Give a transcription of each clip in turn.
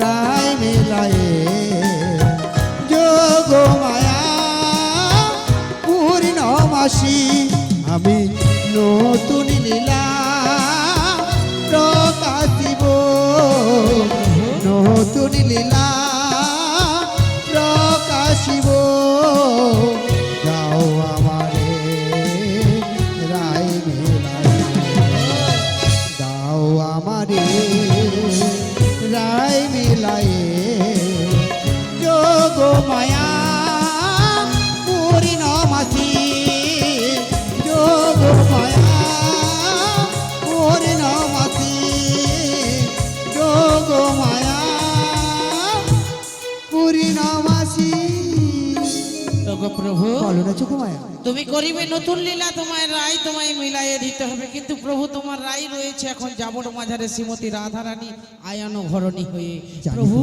রায় মেলায়ে। যোগ মায়া পূর্ণমাসী আমি নতুন লীলা প্রভু। বলো না যোগ তুমি করিবে নতুন লীলা তোমার রায় তোমায় মিলাইয়ে দিতে হবে। কিন্তু প্রভু তোমার রায় রয়েছে। এখন যাবর মাঝারে শ্রীমতী রাধারানী আয়ানো ঘরণী হয়ে। প্রভু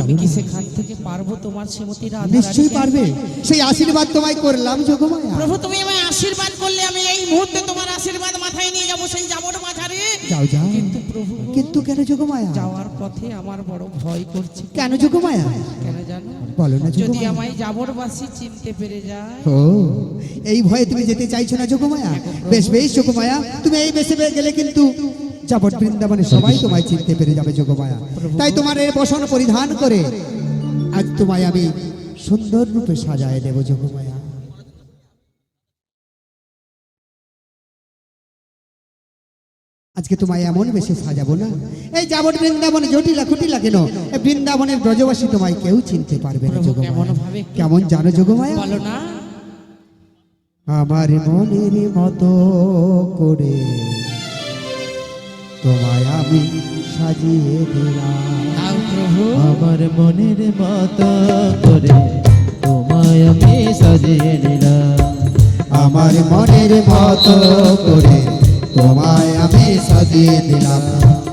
আমি কি। সেখান থেকে পারব তোমার শ্রীমতী রাধারানী নিশ্চয়ই পারবে। সেই আশীর্বাদ তোমায় করলাম যোগ মায়া। প্রভু তুমি আমায় আশীর্বাদ করলে আমি এই মুহূর্তে তোমার আশীর্বাদ মাথায় নিয়ে যাব সেই যাবর মাঝারে। যাও যাও। কিন্তু প্রভু কিন্তু কেন যোগ মায়া যাওয়ার পথে আমার বড় ভয় করছে। কেন যোগ মায়া কেন জানো? বলো না যদি মায়া আমায় যাবরবাসী চিনতে পেরে যায়। ও এই ভয়ে তুমি যেতে চাইছো না যোগমায়া? বেশ বেশ যোগমায়া। তুমি এই বেশে গেলে কিন্তু যাবট বৃন্দাবনে সবাই তোমায় চিনতে পেরে যাবে যোগমায়া। তাই তোমার এই বসন পরিধান করে আজ তোমায় আমি সুন্দর রূপে সাজায় দেব যোগমায়া। আজকে তোমায় এমন বেশি সাজাবো না। এই যাবট বৃন্দাবনে জটিলা খুটিলা কেন? বৃন্দাবনের ব্রজবাসী তোমায় কেউ চিনতে পারবে না যোগমায়া কেমন জানো যোগমায়া বলো না? আমার মনের মতো করে তোমায় আমি সাজিয়ে দিলাম। আমার মনের মতো করে তোমায় আমি সাজিয়ে নিলাম আমার মনের মতো করে তোমায় আমি সাজিয়ে দিলাম।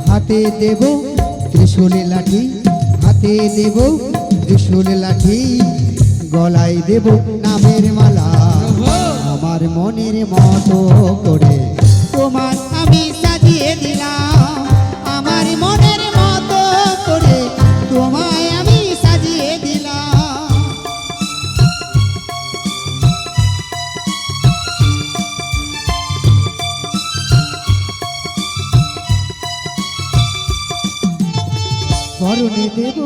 হাতে দেব ত্রিশুলে লাঠি, হাতে দেব ত্রিশুলে লাঠি, গলায় দেব নামের মালা। আমার মনের মতো করে তোমার আমি সাজিয়ে দিলাম। বরণে দেব,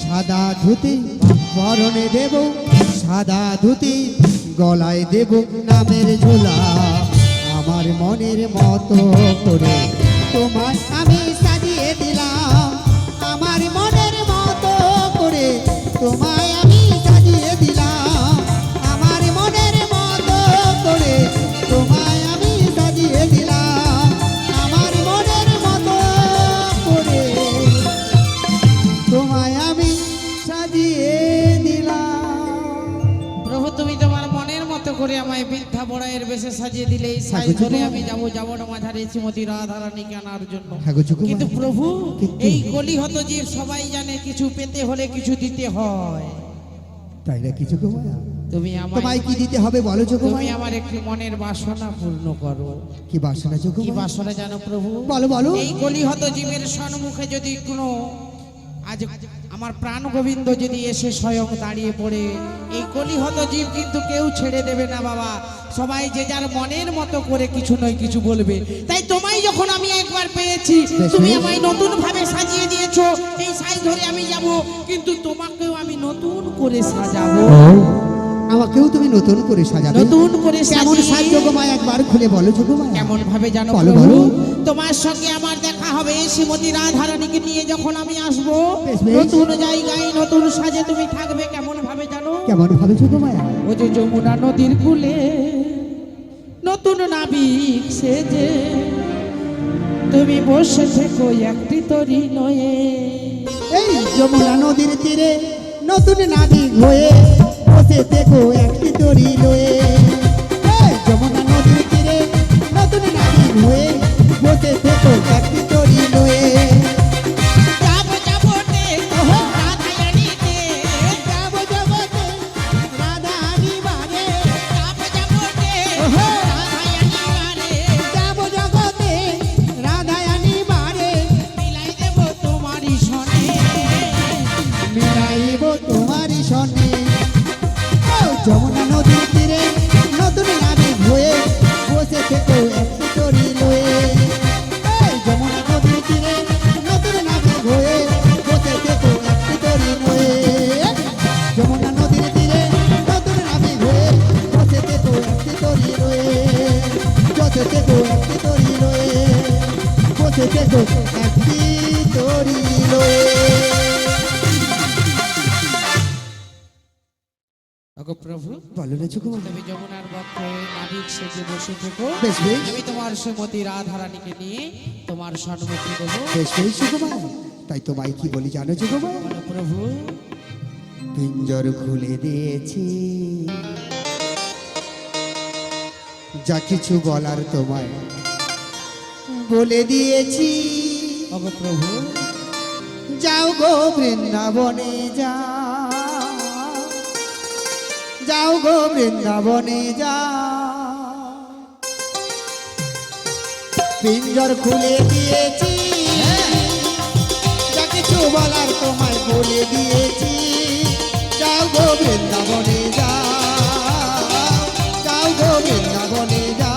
সাদা ধুতি, বরণে দেব, সাদা ধুতি, গলায় দেব নামের ঝোলা। আমার মনের মতো করে তোমার আমি সাজিয়ে দিলাম। আমার মনের মতো করে তোমায় আমি সাজিয়ে দিলাম। আমার মনের মতো করে করে আমায় বৃদ্ধা বড়াইয়ের বেশে সাজিয়ে দিলে এই সাজ ধরে আমি যাব যাব না মাঝারে শ্রীমতী রাধারানীকে আনার জন্য। কিন্তু প্রভু এই কলি হতো যে সবাই জানে কিছু পেতে হলে কিছু দিতে হয়। তাই না কিছু তুমি আমার কি দিতে হবে বলো যোগো তুমি আমার একটি মনের বাসনা পূর্ণ করো। কি বাসনা যোগো কি বাসনা জানো প্রভু? বলো বলো। এই কলি হতো জীবের সম্মুখে যদি কোনো আজ আমার প্রাণ গোবিন্দ যদি এসে স্বয়ং দাঁড়িয়ে পড়ে, এই কলিহত জীব কিন্তু কেউ ছেড়ে দেবে না বাবা। সবাই যে যার মনের মতো করে কিছু নয়, কিছু বলবে। তাই তোমায় যখন আমি একবার পেয়েছি, তুমি আমায় নতুন ভাবে সাজিয়ে দিয়েছ, এই সাইজ ধরে আমি যাব, কিন্তু তোমাকেও আমি নতুন করে সাজাবো। আমাকেও তুমি নতুন করে সাজাবে। নতুন করে কেমন সাজ একবার খুলে বলো যোগো কেমন ভাবে জানো বলো, বলো। তোমার সঙ্গে আমার দেখা হবে। শ্রীমতী রাধারানীকে নিয়ে যখন আমি আসব। নতুন জায়গায় নতুন সাজে তুমি থাকবে কেমন ভাবে জানো? কেমন ভাবে যোগো ও যে যমুনা নদীর কূলে নতুন নাবিক সেজে তুমি বসে থেকো একটি তরি নয়ে। এই যমুনা নদীর তীরে নতুন নাবিক হয়ে বসে দেখো একটি তরি লয়ে প্রভু। বলো না যোগমায়া তুমি যমুনার বক্ষে নাবিক সেজে বসে থেকো। বেশ বেশ। আমি তোমার শ্রীমতী রাধারানীকে নিয়ে তোমার সম্মুখে দেবো। বেশ বেশ যোগমায়া তাই তোমায় কি বলি জানো যোগমায়া বলো প্রভু। পিঞ্জর খুলে দিয়েছি। যা কিছু বলার তোমায় বলে দিয়েছি। ওগো প্রভু। যাও গো বৃন্দাবনে যা যাও গো বৃন্দাবনে যা পিঞ্জর খুলে দিয়েছি। যা কিছু বলার তোমায় বলে দিয়েছি। যাও গো বৃন্দাবনে যা যাও গো বৃন্দাবনে যা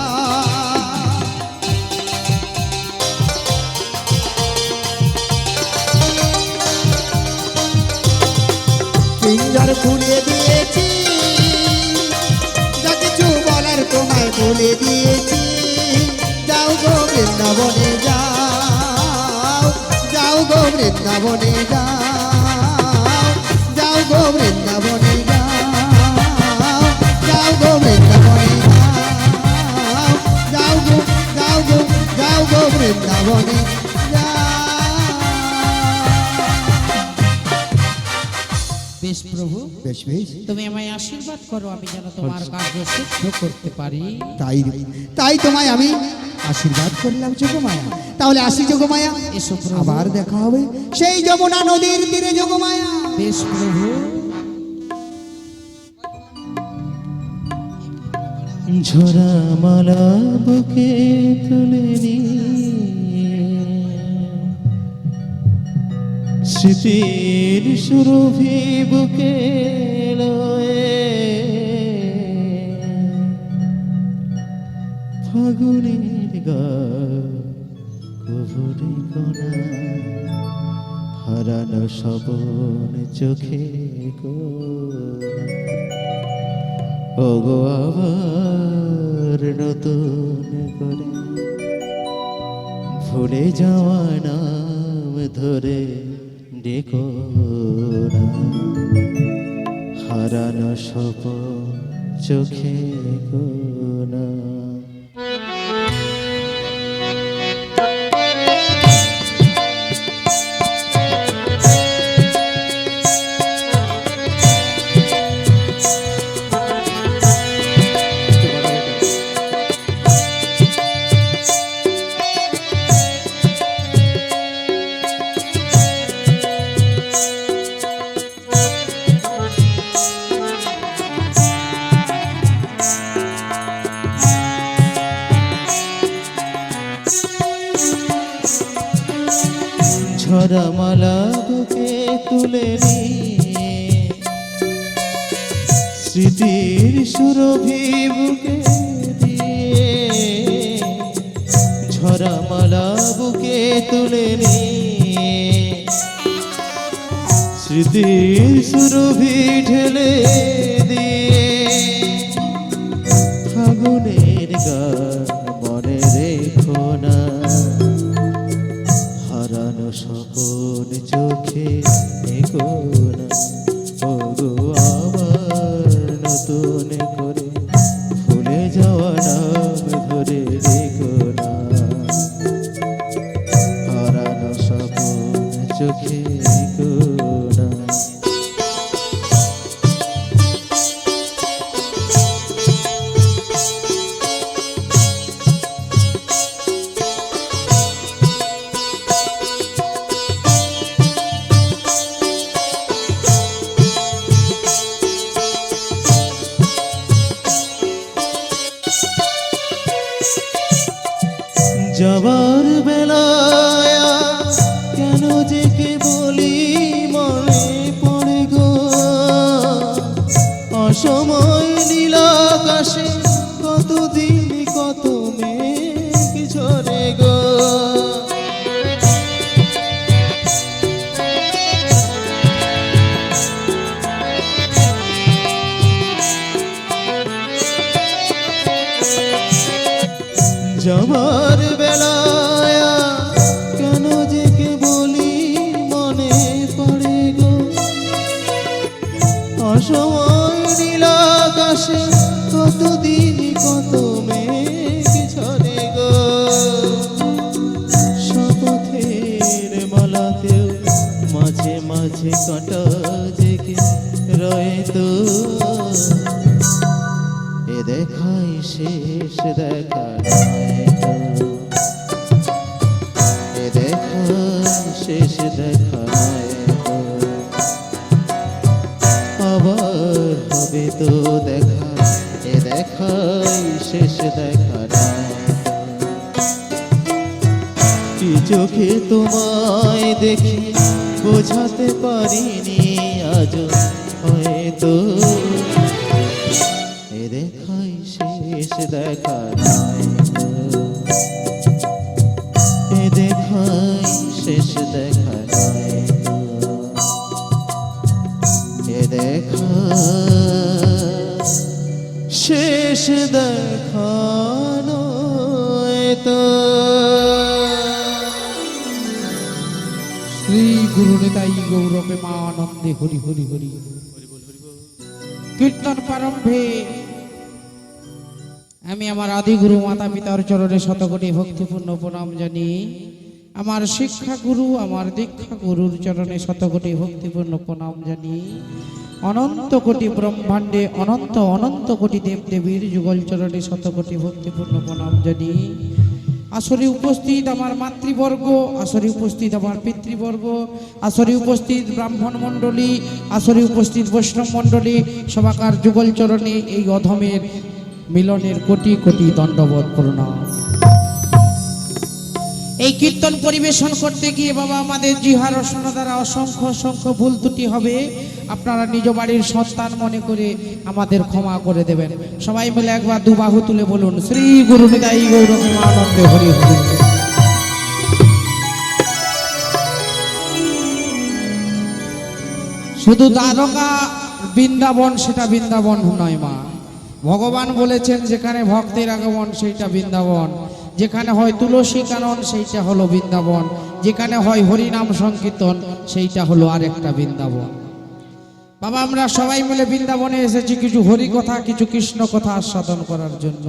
পিঞ্জর খুলে দিয়েছি। বলে দিয়েছি, যাও গো বৃন্দাবনে যাও যাও গো বৃন্দাবনে যাও যাও গো বৃন্দাবনে যাও যাও গো বৃন্দাবনে যাও তুমি আমায় আশীর্বাদ করো আমি যেন তোমার কার্য সিদ্ধ করতে পারি। তাই তাই তোমায় আমি আশীর্বাদ করলাম যোগমায়া। তাহলে আসি যোগমায়া। এসো আবার দেখা হবে। সেই যমুনা নদীর তীরে যোগমায়া। বেশ প্রভু। ঝরা মালা বুকে তুলে নি স্মৃতির সুরভি বুকে ফাগুনের গা কবরে কণা, হারানো সবন চোখে ওগো আবার নতুন করে, ভুলে যাওয়া নাম ধরে ডেকো না। হারানো সব চোখে গোনা স্বপন চোখে কোনা baixinho হবে তো দেখা, এ দেখাই শেষ দেখা কি চোখে তোমায় দেখে বোঝাতে পারিনি আজ হয়তো। এ দেখাই শেষ দেখা এ দেখাই শেষ দেখা দেখা। শেষ দেখা নয় তো। শ্রী গুরু নেতাই গৌরবে মা আনন্দে হরি হরি হরি। কীর্তন প্রারম্ভে আমি আমার আদি গুরু মাতা পিতার চরণে শতকোটি ভক্তিপূর্ণ প্রণাম জানি। আমার শিক্ষা গুরু আমার দীক্ষা গুরুর চরণে শতকোটি ভক্তিপূর্ণ প্রণাম জানি। অনন্ত কোটি ব্রহ্মাণ্ডে, অনন্ত অনন্ত কোটি দেব দেবীর যুগল চরণে শতকোটি ভক্তিপূর্ণ প্রণাম জানি। আসরে উপস্থিত আমার মাতৃবর্গ, আসরে উপস্থিত আমার পিতৃবর্গ, আসরে উপস্থিত ব্রাহ্মণ মণ্ডলী, আসরে উপস্থিত বৈষ্ণব মণ্ডলী সবাকার যুগল চরণে এই অধমের মিলনের কোটি কোটি দণ্ডবোধ প্রণাম। এই কীর্তন পরিবেশন করতে গিয়ে বাবা আমাদের জিহার রচনা দ্বারা অসংখ্য অসংখ্য ভুল ত্রুটি হবে। আপনারা নিজ বাড়ির সন্তান মনে করে আমাদের ক্ষমা করে দেবেন। সবাই মিলে একবার দুবাহু তুলে বলুন, শ্রী গুরু আনন্দে হরি হরি। শুধু দ্বারকা বৃন্দাবন, সেটা বৃন্দাবন নয় মা। ভগবান বলেছেন, যেখানে ভক্তের আগমন, সেইটা বৃন্দাবন। যেখানে হয় তুলসী কানন, সেইটা হলো বৃন্দাবন। যেখানে হয় হরিনাম সংকীর্তন, সেইটা হলো আরেকটা বৃন্দাবন। বাবা, আমরা সবাই মিলে বৃন্দাবনে এসেছি কিছু হরি কথা, কিছু কৃষ্ণ কথা আস্বাদন করার জন্য।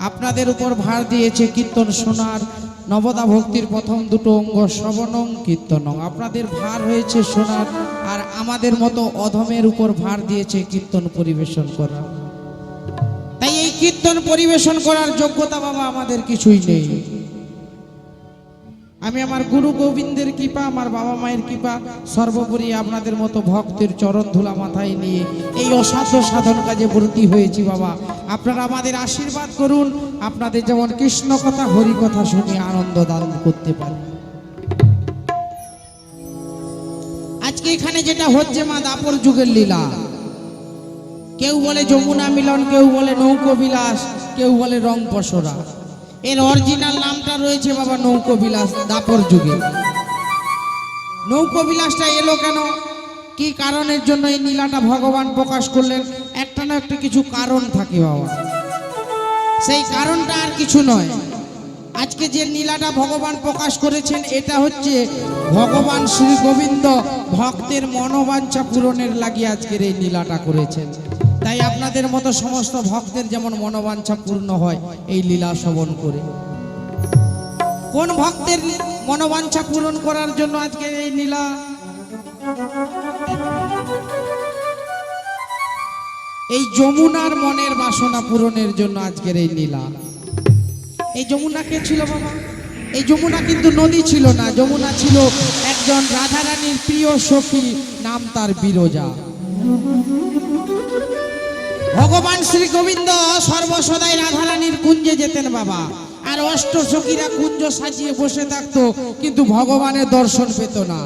আপনাদের উপর ভার দিয়েছে কীর্তন শোনার, নবদা ভক্তির প্রথম দুটো অঙ্গ শ্রবণং কীর্তনং। আপনাদের ভার হয়েছে শোনার, আর আমাদের মতো অধমের উপর ভার দিয়েছে কীর্তন পরিবেশন করা তাই এই কীর্তন পরিবেশন করার যোগ্যতা বাবা আমাদের কিছুই নেই। আমি আমার গুরু গোবিন্দের কৃপা, আমার বাবা মায়ের কৃপা, সর্বোপরি আপনাদের মতো ভক্তের চরণ ধুলা মাথায় নিয়ে এই অসাধ্য সাধন কাজে ব্রতী হয়েছি বাবা। আপনারা আমাদের আশীর্বাদ করুন, আপনাদের যেমন কৃষ্ণ কথা, হরি কথা শুনে আনন্দ দান করতে পারি। আজকে এখানে যেটা হচ্ছে মা দাপর যুগের লীলা। কেউ বলে যমুনা মিলন, কেউ বলে নৌকো বিলাস, কেউ বলে রং পসরা। এর অরিজিনাল নামটা রয়েছে বাবা নৌকো বিলাস, দাপর যুগে। নৌকো বিলাসটা এলো কেন? কি কারণের জন্য এই নীলাটা ভগবান প্রকাশ করলেন? একটা না একটা কিছু কারণ থাকে বাবা। সেই কারণটা আর কিছু নয়। আজকে যে নীলাটা ভগবান প্রকাশ করেছেন, এটা হচ্ছে ভগবান শ্রী গোবিন্দ ভক্তের মনোবাঞ্ছা পূরণের লাগিয়ে আজকের এই নীলাটা করেছেন। তাই আপনাদের মতো সমস্ত ভক্তের যেমন মনোবাঞ্ছা পূর্ণ হয়, এই লীলা শ্রবণ করে। কোন ভক্তের মনোবাঞ্ছা পূরণ করার জন্য আজকে এই নীলা এই যমুনার মনের বাসনা পূরণের জন্য আজকের এই লীলা। এই যমুনা কে ছিল বাবা? এই যমুনা কিন্তু নদী ছিল না, যমুনা ছিল একজন রাধারানীর প্রিয় সখী, নাম তার বিরজা। ভগবান শ্রী গোবিন্দ সর্বসদাই রাধারানীর কুঞ্জে যেতেন বাবা। আর অষ্ট সখীরা কুঞ্জ সাজিয়ে বসে থাকতো, কিন্তু ভগবানের দর্শন পেত না।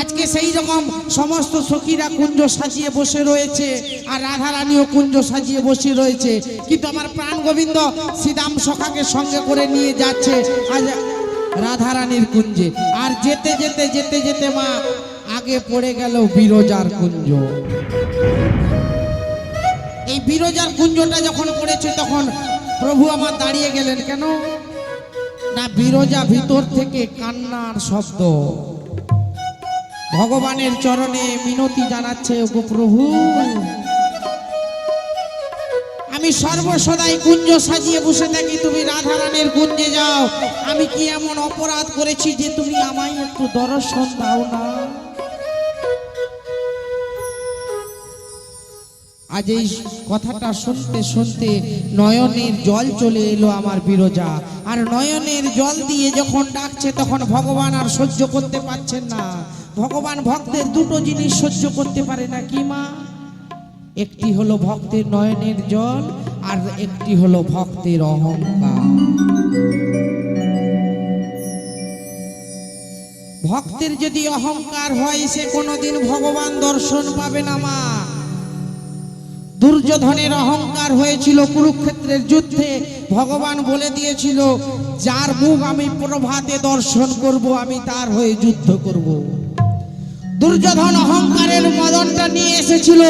আজকে সেই রকম সমস্ত সখীরা কুঞ্জ সাজিয়ে বসে রয়েছে, আর রাধা রানীও কুঞ্জ সাজিয়ে বসে রয়েছে। কিন্তু আমার প্রাণ গোবিন্দ শ্রীদাম সখাকে সঙ্গে করে নিয়ে যাচ্ছে আজ রাধা রানীর কুঞ্জে। আর যেতে যেতে যেতে যেতে মা, আগে পড়ে গেল বিরজার কুঞ্জ। এই বিরজার কুঞ্জটা যখন পড়েছে, তখন প্রভু আমার দাঁড়িয়ে গেলেন। কেন? না, বিরজা ভিতর থেকে কান্নার শব্দ। ভগবানের চরণে মিনতি জানাচ্ছে প্রভু, আমি সর্বসদাই কুঞ্জ সাজিয়ে বসে থাকি, তুমি রাধারানের কুঞ্জে যাও। আমি কি এমন অপরাধ করেছি যে তুমি আমায় একটু দর্শন দাও না? আজ এই কথাটা শুনতে শুনতে নয়নের জল চলে এলো আমার বিরজা। আর নয়নের জল দিয়ে যখন ডাকছে, তখন ভগবান আর সহ্য করতে পারছেন না। ভগবান ভক্তের দুটো জিনিস সহ্য করতে পারে না, কি মা? একটি হলো ভক্তের নয়নের জল, আর একটি হলো ভক্তের অহংকার। ভক্তের যদি অহংকার হয়, সে কোনোদিন ভগবান দর্শন পাবে না মা। দুর্যোধনের অহংকার হয়েছিল কুরুক্ষেত্রের যুদ্ধে। ভগবান বলে দিয়েছিল, যার মুখ আমি প্রভাতে দর্শন করব, আমি তার হয়ে যুদ্ধ করব। দুর্যোধন অহংকারের মদনটা নিয়ে এসেছিল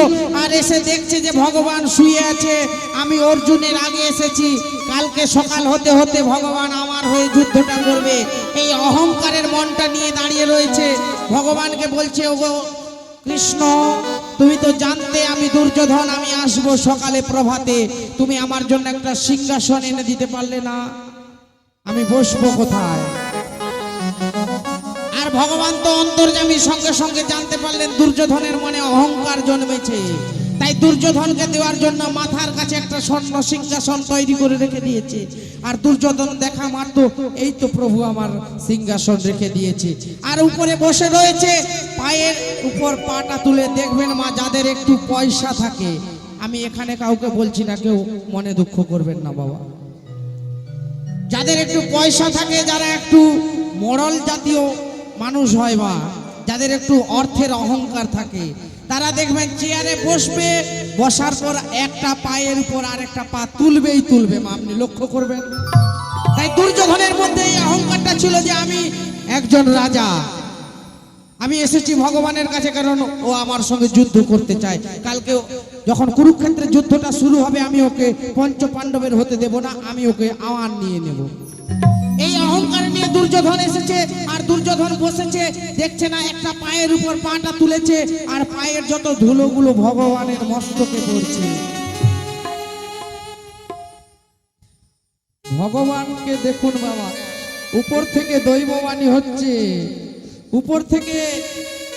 আর এসে দেখছে যে ভগবান শুয়ে আছে। আমি অর্জুনের আগে এসেছি, কালকে সকাল হতে হতে ভগবান আমার হয়ে যুদ্ধটা করবে। এই অহংকারের মনটা নিয়ে দাঁড়িয়ে রয়েছে। ভগবানকে বলছে, ওগো কৃষ্ণ তুমি তো জানতে আমি দুর্যোধন, আমি আসব সকালে প্রভাতে। তুমি আমার জন্য একটা সিংহাসন এনে দিতে পারলে না। আমি বসবো কোথায়? আর ভগবান তো অন্তর্জামী সঙ্গে সঙ্গে জানতে পারলেন দুর্যোধনের মনে অহংকার জন্মেছে। তাই দুর্যোধনকে দেওয়ার জন্য মাথার কাছে একটা স্বর্ণ সিংহাসন তৈরি করে রেখে দিয়েছে। আর দুর্যোধন দেখা মাত্র, এই তো প্রভু আমার সিংহাসন রেখে দিয়েছে। আর উপরে বসে রয়েছে, পায়ের উপর পাটা তুলে দেখবেন মা, যাদের একটু পয়সা থাকে। আমি এখানে কাউকে বলছি না, কেউ মনে দুঃখ করবেন না বাবা। যাদের একটু পয়সা থাকে, যারা একটু মরল জাতীয় মানুষ হয় বা যাদের একটু অর্থের অহংকার থাকে তারা দেখবেন চেয়ারে বসবে, বসার পর একটা পায়ের উপর আর একটা পা তুলবেই তুলবে, মা, আপনি লক্ষ্য করবেন। তাই দুর্যোধনের মধ্যে এই অহংকারটা ছিল যে আমি একজন রাজা। আমি এসেছি ভগবানের কাছে কারণ ও আমার সঙ্গে যুদ্ধ করতে চায়। কালকে যখন কুরুক্ষেত্রের যুদ্ধটা শুরু হবে, আমি ওকে পঞ্চ পাণ্ডবের হতে দেব না, আমি ওকে আওয়ান নিয়ে নেব। অহংকার নিয়ে দুর্যোধন এসেছে, আর দুর্যোধন বসেছে, দেখছে না একটা পায়ের উপর পাটা তুলেছে, আর পায়ের যত ধুলোগুলো ভগবানের মস্তকে পড়ছে। ভগবানকে দেখুন বাবা, উপর থেকে দৈববাণী হচ্ছে, উপর থেকে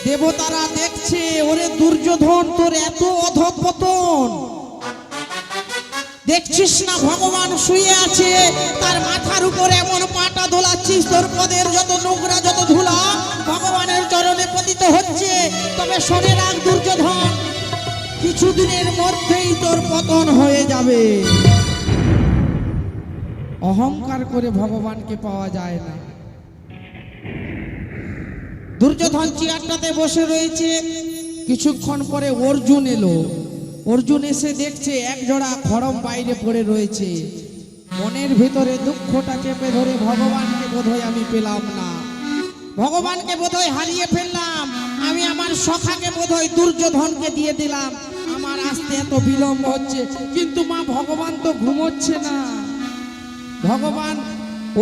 দেবতারা দেখছে, ওরে দুর্যোধন, তোর এত অধপতন। দেখছিস না ভগবান শুয়ে আছে? তার মাথার উপর এমন পাটা দোলাচ্ছিস তোর পদের যত নোংরা, যত ধুলা, ভগবানের চরণে পতিত হচ্ছে। তবে শোনে রাখ দুর্যোধন, কিছুদিনের মধ্যেই তোর পতন হয়ে যাবে। অহংকার করে ভগবানকে পাওয়া যায় না। দুর্যোধন চেয়ারটাতে বসে রয়েছে। কিছুক্ষণ পরে অর্জুন এলো। অর্জুন এসে দেখছে এক জোড়া খড়ম বাইরে পড়ে রয়েছে। মনের ভিতরে দুঃখটা চেপে ধরে ভগবানকে বোধহয় আমি পেলাম না। ভগবানকে বোধহয় হারিয়ে ফেললাম। আমি আমার সখাকে বোধহয় দুর্যোধনকে দিয়ে দিলাম। আমার আসতে এত বিলম্ব হচ্ছে, কিন্তু মা ভগবান তো ঘুমোচ্ছে না। ভগবান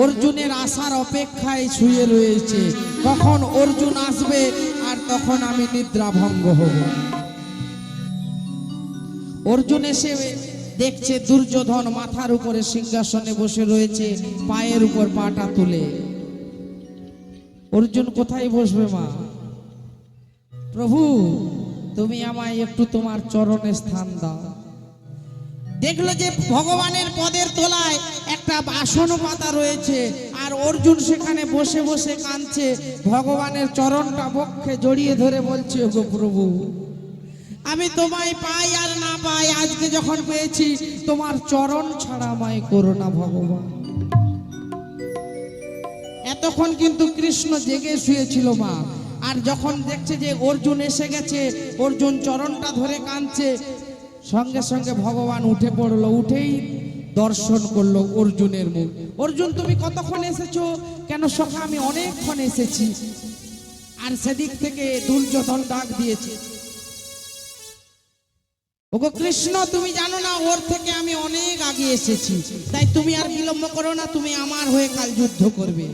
অর্জুনের আসার অপেক্ষায় শুয়ে রয়েছে। কখন অর্জুন আসবে আর তখন আমি নিদ্রা ভঙ্গ হব। অর্জুন এসে দেখছে দুর্যোধন মাথার উপরে সিংহাসনে বসে রয়েছে, পায়ের উপর পাটা তুলে। অর্জুন কোথায় বসবে মা? প্রভু, তুমি আমায় একটু তোমার চরণে স্থান দাও। দেখল যে ভগবানের পদের তলায় একটা বাসন পাতা রয়েছে, আর অর্জুন সেখানে বসে বসে কাঁদছে। ভগবানের চরণটা বক্ষে জড়িয়ে ধরে বলছে গো প্রভু আমি তোমায় পাই আর না পাই, আজকে যখন পেয়েছি, তোমার চরণ ছাড়া আমায় করো না ভগবান। এতক্ষণ কিন্তু কৃষ্ণ জেগে শুয়েছিল মা, আর যখন দেখছে যে অর্জুন এসে গেছে, অর্জুন চরণটা ধরে কাঁদছে, সঙ্গে সঙ্গে ভগবান উঠে পড়ল, উঠেই দর্শন করল অর্জুনের মুখ। অর্জুন, তুমি কতক্ষণ এসেছ? কেন সখা, আমি অনেকক্ষণ এসেছি। আর সেদিক থেকে দুর্যোধন ডাক দিয়েছে ওগো কৃষ্ণ, তুমি জানো না, ওর থেকে আমি অনেক আগে এসেছি। তাই তুমি আর বিলম্ব করো না, তুমি আমার হয়ে কাল যুদ্ধ করবে।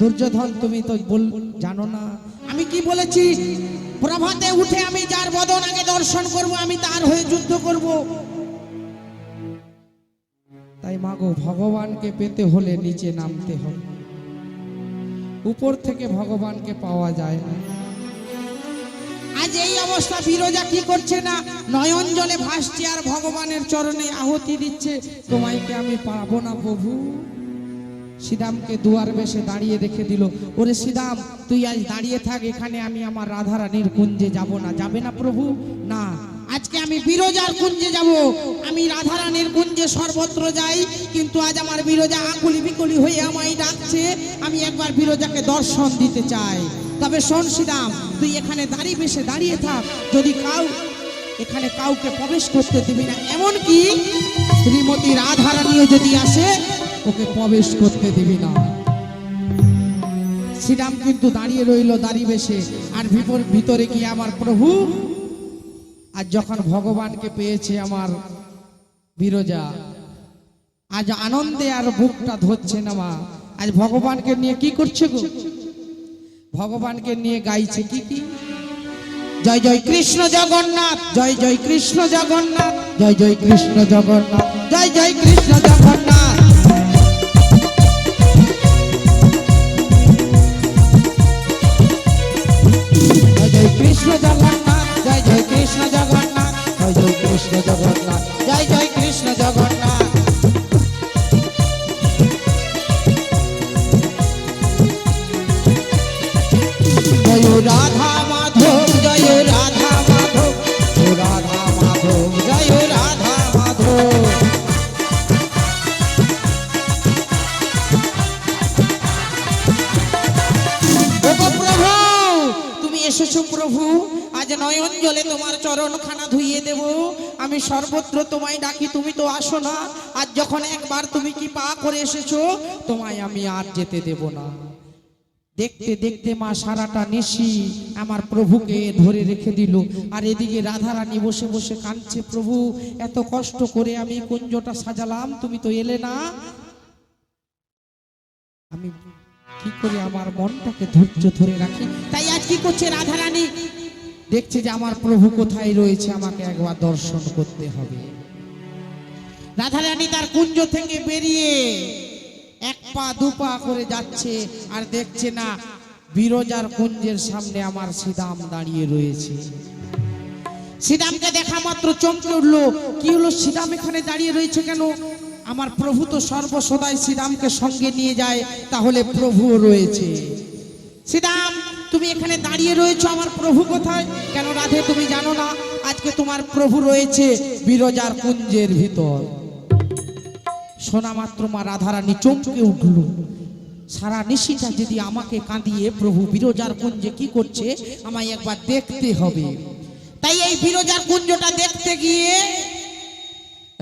দুর্যোধন, তুমি তো বল জানো না। আমি কি বলেছি? প্রভাতে উঠে আমি যার বদন আগে দর্শন করব, আমি তার হয়ে যুদ্ধ করব। তাই মাগো, ভগবানকে পেতে হলে নিচে নামতে হবে। উপর থেকে ভগবানকে পাওয়া যায় না। আজ এই অবস্থা বিরোজা কি করছে না? নয়ন জলে ভাসছে আর ভগবানের চরণে আহতি দিচ্ছে। তোমাইকে আমি পাবো না প্রভু। শ্রীরামকে দুয়ার বেশে দাঁড়িয়ে রেখে দিল। ওরে শ্রীরাম, তুই আজ দাঁড়িয়ে থাক, এখানে আমি আমার রাধারানীর কুঞ্জে যাব না। যাবে না প্রভু? না। আজকে আমি বিরোজার কুঞ্জে যাব। আমি রাধারানীর কুঞ্জে সর্বত্র যাই, কিন্তু আজ আমার বিরোজা আকুলি বিকুলি হয়ে আমায় ডাকছে। আমি একবার বিরোজাকে দর্শন দিতে চাই। তবে শোন শ্রীরাম, তুই এখানে দাঁড়িয়ে বেশে দাঁড়িয়ে থাক। যদি কাউ এখানে কাউকে প্রবেশ করতে দিবি না, এমন কি? শ্রীমতী রাধারানীও যদি আসে, ওকে প্রবেশ করতে দিবি না। শ্রীরাম কিন্তু দাঁড়িয়ে রইল, দাঁড়িয়ে বেশে আর ভিতর- ভিতরে গিয়ে আমার প্রভু, আর যখন ভগবানকে পেয়েছে আমার বিরজা, আজ আনন্দে আর বুকটা ধরছে না মা। আজ ভগবানকে নিয়ে কি করছে গো? ভগবানকে নিয়ে গাইছে কি কি? জয় জয় কৃষ্ণ জগন্নাথ, জয় জয় কৃষ্ণ জগন্নাথ, জয় জয় কৃষ্ণ জগন্নাথ, জয় জয় কৃষ্ণ জগন্নাথ। সর্বত্র তোমায় ডাকি, তুমি তো আসো না। আর যখন একবার তুমি কি পা করে এসেছ, তোমায় আমি আর যেতে দেব না। দেখতে দেখতে মা সারাটা নিশি আমার প্রভুকে ধরে রেখে দিল। আর এদিকে রাধারানী বসে বসে কাঁদছে, প্রভু, এত কষ্ট করে আমি কুঞ্জটা সাজালাম, তুমি তো এলে না। আমি কি করে আমার মনটাকে ধৈর্য ধরে রাখি? তাই আজ কি করছে রাধারানী? দেখছে যে আমার প্রভু কোথায় রয়েছে, আমাকে একবার দর্শন করতে হবে। রাধারানী তার কুঞ্জ থেকে বেরিয়ে এক পা, দু পা করে যাচ্ছে আর দেখছে না, বিরজার কুঞ্জের সামনে আমার সিদাম দাঁড়িয়ে রয়েছে। শ্রীরামকে দেখা মাত্র চমকে উঠল, কি হলো? শ্রীরাম এখানে দাঁড়িয়ে রয়েছে কেন? আমার প্রভু তো সর্বসদাই শ্রীরামকে সঙ্গে নিয়ে যায়, তাহলে প্রভুও রয়েছে। শ্রীরাম তুমি এখানে দাঁড়িয়ে রয়েছো আমার প্রভু কোথায়? কেন রাধে, তুমি জানো না? আজকে তোমার প্রভু রয়েছে বিরজার কুঞ্জের ভিতর। শোনা মাত্র মা রাধারানী চমকে উঠল। সারা নিশিটা যদি আমাকে কাঁদিয়ে প্রভু বিরজার কুঞ্জে কি করছে, আমায় একবার দেখতে হবে। তাই এই বিরজার কুঞ্জটা দেখতে গিয়ে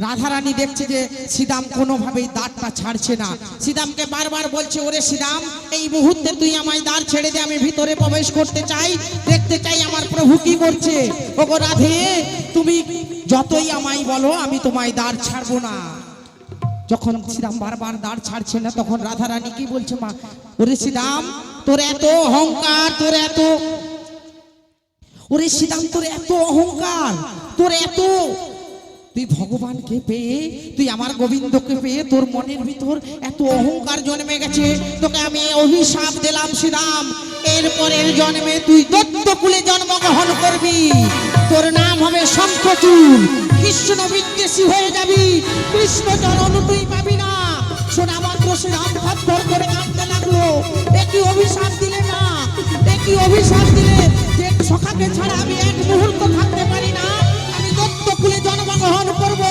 রাধারানী দেখছে যে শ্রীদাম কোনোভাবেই দাঁড়টা ছাড়ছে না। শ্রীদামকে বারবার বলছে, ওরে শ্রীদাম এই মুহূর্তে তুই আমায় দাঁড় ছেড়ে দে, আমি ভিতরে প্রবেশ করতে চাই, দেখতে চাই আমার প্রভু কি করছে। ওগো রাধে, তুমি যতই আমায় বলো, আমি তোমায় দাঁড় ছাড়বো না। যখন শ্রীরাম বারবার দাঁড় ছাড়ছে না, তখন রাধারানী কি বলছে, মা, ওরে শ্রীরাম তোর এত অহংকার, তোর এত ওরে শ্রীরাম তোর এত অহংকার, তোর এত তুই ভগবানকে পেয়ে, তুই আমার গোবিন্দকে পেয়ে তোর মনের ভিতর এত অহংকার জন্মে গেছে। তোকে আমি অভিশাপ দিলাম শ্রীরাম। এরপরের জন্মে তুই দত্তকুলে জন্মগ্রহণ করবি। তোর নাম হবে শঙ্খচূড়। কৃষ্ণ বিদ্বেষী হয়ে যাবি। কৃষ্ণ চরণ তুই পাবি না। শোনা মাত্র শ্রীরাম থর করে কাঁদতে লাগল। একই অভিশাপ দিলে না। একই অভিশাপ দিলে যে সখাকে ছাড়া আমি এক মুহূর্ত থাকতে পারি না। জন্মগ্রহণ করব,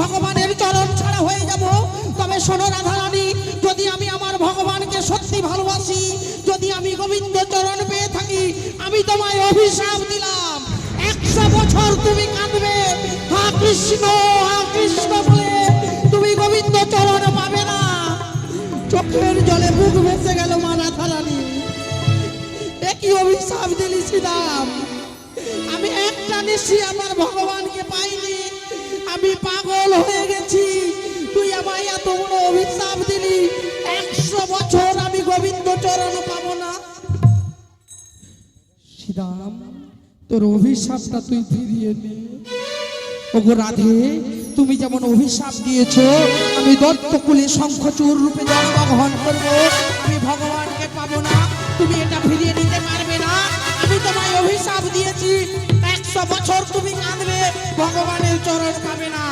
ভগবানের চরণ ছাড়া হয়ে যাব। তবে শোনো রাধারানী, যদি আমি আমার ভগবানকে সত্যি ভালোবাসি, যদি আমি গোবিন্দ চরণ পেয়ে থাকি, আমি তোমায় অভিশাপ দিলাম। একশো বছর তুমি কাঁদবে। হা কৃষ্ণ হা কৃষ্ণ বলে তুমি গোবিন্দ চরণ পাবে না। চোখের জলে বুক ভেসে গেল মা রাধারানী। একই অভিশাপ দিলি শ্রীরাম? আমি একটা নিশি আমার ভগবানকে পাইনি। আমি পাগল হয়ে গেছি। তুই আমায় এত বড় অভিশাপ দিলি। একশো বছর আমি গোবিন্দ চরণ পাবো না। শ্রীরাম তোর অভিশাপটা তুই ফিরিয়ে নে। ওগো রাধে, তুমি যেমন অভিশাপ দিয়েছ, আমি দত্তকুলে শঙ্খচূড় রূপে জন্মগ্রহণ করব। আমি ভগবানকে পাবো না। তুমি এটা ফিরিয়ে নিতে পারবে না। আমি তোমায় অভিশাপ দিয়েছি। বছর তুমি কাঁদবে, ভগবানের চরণ পাবে না।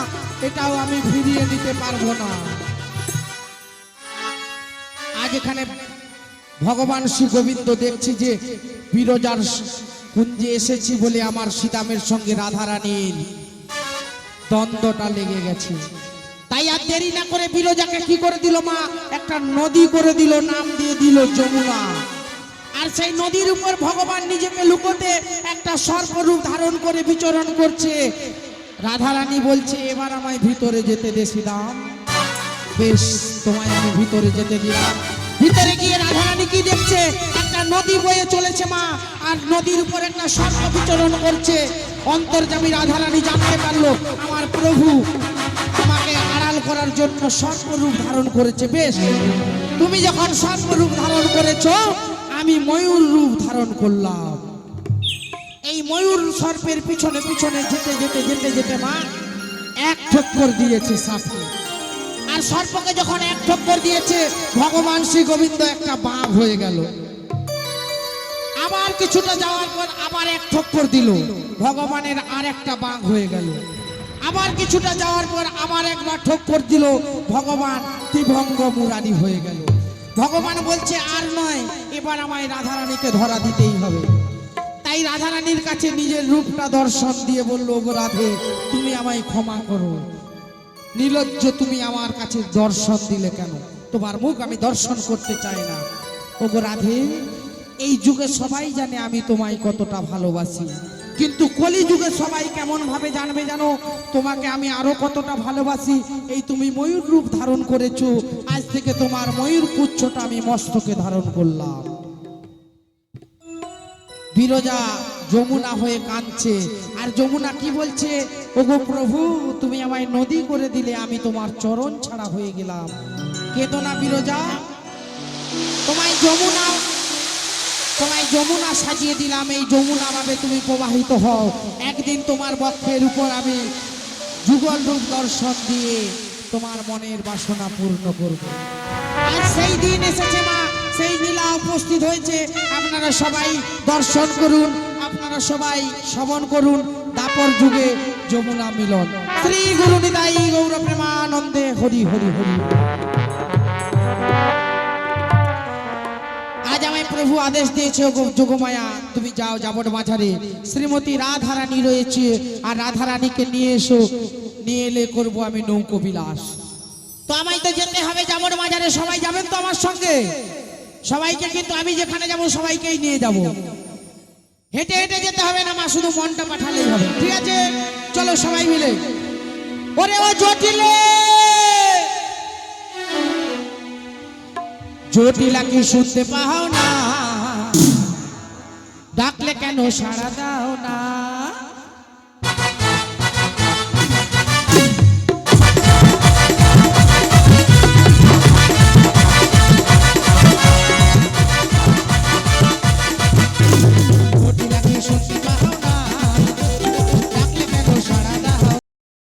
এটাও আমি ফিরিয়ে নিতে পারব না। আজ এখানে ভগবান শ্রী গোবিন্দ দেখছি যে বিরজার কুঞ্জে এসেছি বলে আমার সীতামের সঙ্গে রাধারানীর দ্বন্দ্বটা লেগে গেছে। তাই আর দেরি না করে বিরজাকে কি করে দিল মা? একটা নদী করে দিল, নাম দিয়ে দিল যমুনা। আর সেই নদীর উপর ভগবান নিজেকে লুকোতে একটা সর্পরূপ ধারণ করে বিচরণ করছে। রাধারানী বলছে, এবার আমায় ভিতরে যেতে দে শ্রীরাম। বেশ, তোমায় আমি ভিতরে যেতে দিলাম। ভিতরে গিয়ে রাধারানী কি দেখছে? একটা নদী বয়ে চলেছে মা, আর নদীর উপর একটা সর্প বিচরণ করছে। অন্তর্জামী রাধারানী জানতে পারল, আমার প্রভু আমাকে আড়াল করার জন্য সর্পরূপ ধারণ করেছে। বেশ, তুমি যখন সর্পরূপ ধারণ করেছ আমি ময়ূর রূপ ধারণ করলাম। এই ময়ূর সর্পের পিছনে পিছনে যেতে যেতে যেতে যেতে মা, এক ঠক্কর দিয়েছে সাপে আর সর্পকে যখন এক ঠক্কর দিয়েছে, ভগবান শ্রী গোবিন্দ একটা বাঘ হয়ে গেল। আবার কিছুটা যাওয়ার পর আবার এক ঠক্কর দিল। ভগবানের আর একটা বাঘ হয়ে গেল। আবার কিছুটা যাওয়ার পর আবার একবার ঠক্কর দিল। ভগবান ত্রিভঙ্গ মুরারি হয়ে গেল। ভগবান বলছে, আর নয়, এবার আমায় রাধারানীকে ধরা দিতেই হবে। তাই রাধারানীর কাছে নিজের রূপটা দর্শন দিয়ে বলল গো রাধে, তুমি আমায় ক্ষমা করো। নির্লজ্জ তুমি আমার কাছে দর্শন দিলে কেন? তোমার মুখ আমি দর্শন করতে চাই না। ওগো রাধে, এই যুগে সবাই জানে আমি তোমায় কতটা ভালোবাসি। কিন্তু কলি যুগে সবাই কেমন ভাবে জানবে জানো? তোমাকে আমি আরও কতটা ভালোবাসি, এই তুমি ময়ূর রূপ ধারণ করেছ। আজ থেকে তোমার ময়ূর পুচ্ছটা আমি মস্তকে ধারণ করলাম। বিরজা যমুনা হয়ে কাঁদছে। আর যমুনা কি বলছে? ওগো প্রভু, তুমি আমায় নদী করে দিলে আমি তোমার চরণ ছাড়া হয়ে গেলাম। কেতো না বিরজা। তোমায় যমুনা তোমায় যমুনা সাজিয়ে দিলাম, এই যমুনা ভাবে তুমি প্রবাহিত হও। একদিন তোমার বক্ষের উপর আমি যুগল রূপ দর্শন দিয়ে তোমার মনের বাসনা পূর্ণ করব। আর সেই দিন এসেছে মা, সেই নীলা উপস্থিত হয়েছে। আপনারা সবাই দর্শন করুন, আপনারা সবাই শ্রবণ করুন, দাপর যুগে যমুনা মিলন। শ্রী গুরু নিতাই গৌর প্রেমানন্দে হরি হরি হরি। প্রভু আদেশ দিয়েছে যোগমায়া, তুমি যাও যাবট মাঝারে। শ্রীমতী রাধারানী রয়েছে, আর রাধারানীকে নিয়ে এসো। নিয়ে এলে করব আমি নৌকো বিলাস। তো আমায় তো যেতে হবে যাবট মাঝারে, সবাই যাবেন তো আমার সঙ্গে? সবাইকে কিন্তু আমি যেখানে যাব, সবাইকেই নিয়ে যাব। হেঁটে হেঁটে যেতে হবে না মা, শুধু মনটা পাঠালেই হবে। ঠিক আছে? চলো সবাই মিলে। ওরে ও জটিলে! জটিলা কি শুনতে পাও না? ডাকলে কেন সাড়া দাও না?